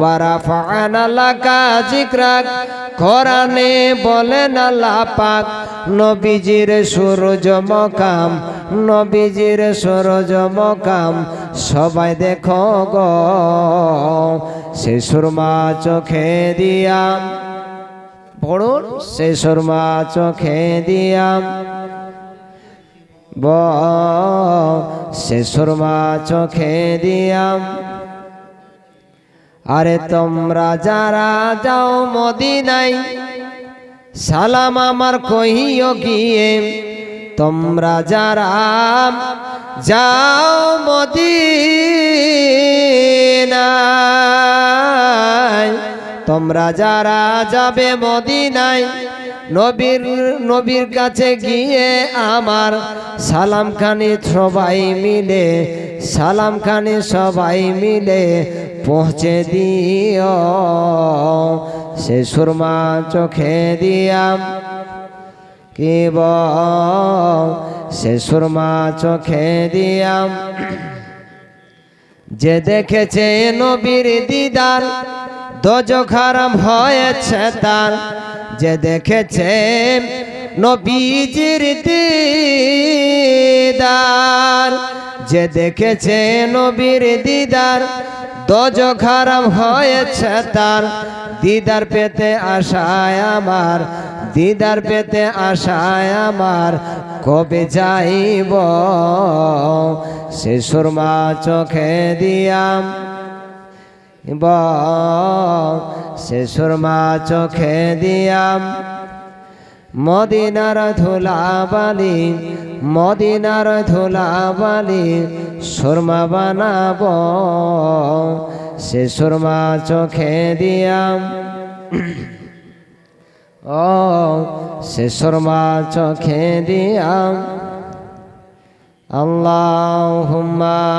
ওয়ারাফানা লাকা জিকরাক কোরআনে বলেন আল্লাহ পাক, নবীজির সূরজ মকাম, নবীজির সূরজ মকাম, সবাই দেখো গো, সে সুরমা চোখে দিয়াম পড়ুন, সে সুরমা চোখে দিয়াম ব, সে সুরমা চোখে দিয়াম আরে তোমরা যারা যাও মদিনাই সালাম আমার কহিও গিয়ে। তোমরা যারা যাও মদিনায়, তোমরা যারা যাবে মদিনায়, নবীর নবীর কাছে গিয়ে আমার সালাম খানি সবাই মিলে সালাম খানি সবাই মিলে পৌঁছে দিও, সে সুরমা চোখে দিয়াম। কি সে সুরমা চোখে দিয়াম। যে দেখেছে নবীর দিদার দজ খারাম হয়েছে তার। যে দেখেছে নবীজির দিদার, যে দেখেছে নবীর দিদার দজ খারাম হয়েছে তার। দিদার পেতে আশায় আমার, দিদার পেতে আশায় আমার, কবে যাইব? সে সুরমা চোখে দিয়াম সে সুরমা চোখে দিয়াম মদিনার ধুলাবালি মদিনার ধুলাবালি সুরমা বানাব। সে সুরমা চোখে দিয়াম। ও, সে সুরমা চোখে দিয়াম। আল্লাহুম্মা